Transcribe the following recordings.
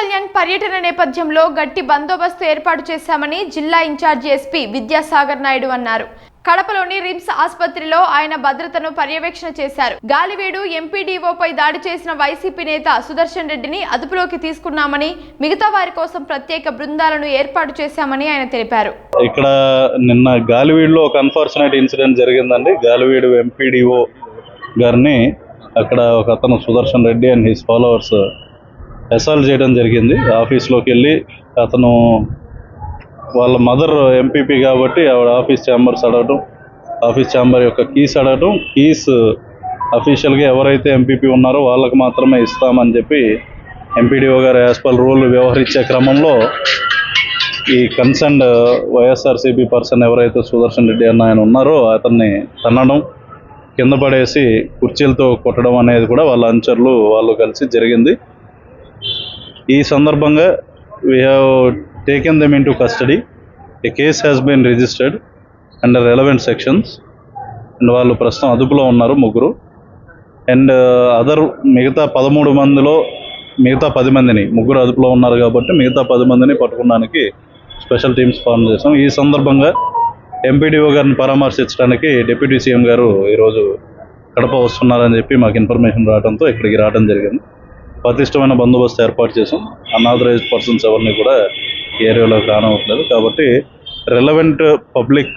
కళ్యాణ్ పర్యటన నేపథ్యంలో గట్టి బందోబస్తు ఏర్పాటు చేశామని జిల్లా ఇన్ఛార్జి ఎస్పీ విద్యాసాగర్ నాయుడు అన్నారు. కడపలోని రిమ్స్ ఆసుపత్రిలో ఆయన భద్రతను పర్యవేక్షణ చేశారు. గాలివేడు ఎంపీడీఓపై దాడి చేసిన వైసీపీ నేత సుదర్శన్ రెడ్డిని అదుపులోకి తీసుకున్నామని మిగతా వారి కోసం ప్రత్యేక బృందాలను ఏర్పాటు చేశామని ఆయన తెలిపారు. ఇక్కడ నిన్న గాలివీడులో ఒక అన్ఫార్చునేట్ ఇన్సిడెంట్ జరిగిందండి. గాలివీడు ఎంపీడీఓ గారిని అక్కడ ఒక అతను Sudarshan Reddy and his followers assault చేయడం జరిగింది. ఆఫీస్లోకి వెళ్ళి అతను వాళ్ళ మదర్ ఎంపీపీ కాబట్టి ఆవిడ ఆఫీస్ ఛాంబర్స్ అడగటం ఆఫీస్ ఛాంబర్ యొక్క కీస్ అడగటం కీస్ అఫీషియల్గా ఎవరైతే ఎంపీపీ ఉన్నారో వాళ్ళకి మాత్రమే ఇస్తామని చెప్పి ఎంపీడీఓ గారు యాస్పల్ రూల్ వ్యవహరించే క్రమంలో ఈ కన్సర్న్డ్ వైఎస్ఆర్సీపీ పర్సన్ ఎవరైతే సుదర్శన్ రెడ్డి అన్న ఆయన ఉన్నారో అతన్ని తన్నడం కింద పడేసి కుర్చీలతో కొట్టడం అనేది కూడా వాళ్ళ అనుచరులు వాళ్ళు కలిసి జరిగింది. ఈ సందర్భంగా we have taken them into custody a case has been registered under relevant sections and వాళ్ళు ప్రస్తుతం అదుపులో ఉన్నారు ముగ్గురు. అండ్ అదర్ uh, మిగతా పదమూడు మందిలో మిగతా పది మందిని ముగ్గురు అదుపులో ఉన్నారు కాబట్టి మిగతా పది మందిని పట్టుకోవడానికి స్పెషల్ టీమ్స్ ఫామ్ చేసాం ఈ సందర్భంగా ఎంపీడీఓ గారిని పరామర్శించడానికి డిప్యూటీ సీఎం గారు ఈరోజు కడప వస్తున్నారని చెప్పి మాకు ఇన్ఫర్మేషన్ రావడంతో ఇక్కడికి రావడం జరిగింది. పటిష్టమైన బందోబస్తు ఏర్పాటు చేసాం అన్ఆథరైజ్డ్ పర్సన్స్ ఎవరిని కూడా ఏరియాలో కానవట్లేదు కాబట్టి relevant public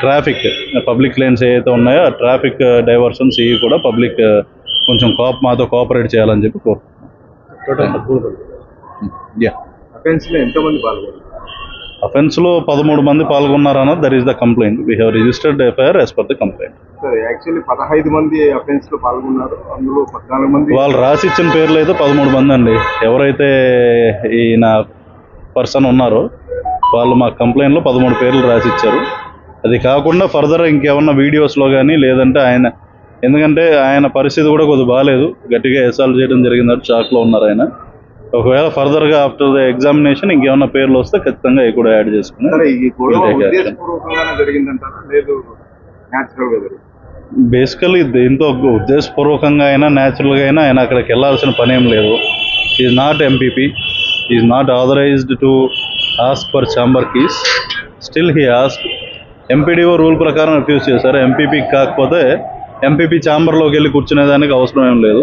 traffic public lanes ఏవైతే ఉన్నాయో ఆ ట్రాఫిక్ డైవర్షన్స్ ఇవి కూడా పబ్లిక్ కొంచెం కోప్ మాతో కోఆపరేట్ చేయాలని చెప్పి కోరుకుంటున్నాం. పాల్గొన్నారు? అఫెన్స్లో పదమూడు మంది పాల్గొన్నారన్నది there is the complaint we have registered FIR as per the complaint sir actually పదహైదు మంది అఫెన్స్లో పాల్గొన్నారు. అందులో పద్నాలుగు మంది వాళ్ళు రాసిచ్చిన పేర్లు అయితే పదమూడు మంది అండి. ఎవరైతే ఈయన పర్సన్ ఉన్నారో వాళ్ళు మా కంప్లైంట్లో పదమూడు పేర్లు రాసిచ్చారు. అది కాకుండా ఫర్దర్ ఇంకేమన్నా వీడియోస్లో కానీ లేదంటే ఆయన ఎందుకంటే ఆయన పరిస్థితి కూడా కొద్దిగా బాగాలేదు గట్టిగా ఎసాల్ట్ చేయడం జరిగిందంటే షాక్లో ఉన్నారు ఆయన. ఒకవేళ ఫర్దర్గా ఆఫ్టర్ ద ఎగ్జామినేషన్ ఇంకేమన్నా పేర్లు వస్తే ఖచ్చితంగా కూడా యాడ్ చేసుకుని బేసికలీ దీంతో ఉద్దేశపూర్వకంగా అయినా న్యాచురల్గా అయినా ఆయన అక్కడికి వెళ్ళాల్సిన పని ఏం లేదు is not MPP is not authorized to ask for chamber keys still he ask MPDO rule ప్రకారం రిఫ్యూజ్ చేశారు. ఎంపీపీ కాకపోతే ఎంపీపీ ఛాంబర్లోకి వెళ్ళి కూర్చునేదానికి అవసరం ఏం లేదు.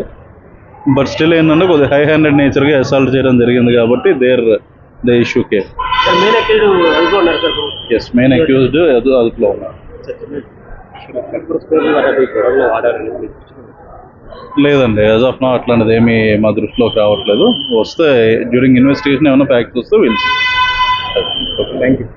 బట్ స్టిల్ ఏంటంటే కొద్దిగా హై హ్యాండెడ్ నేచర్గా అసాల్ట్ చేయడం జరిగింది కాబట్టి there the issue sir yes main accused అదుపులో ఉన్నారు లేదండి యాజ్ ఆఫ్ నా అట్లాంటిది ఏమీ మా దృష్టిలోకి రావట్లేదు. వస్తే డ్యూరింగ్ ఇన్వెస్టిగేషన్ ఏమైనా ప్యాక్ చూస్తే విల్ థ్యాంక్ యూ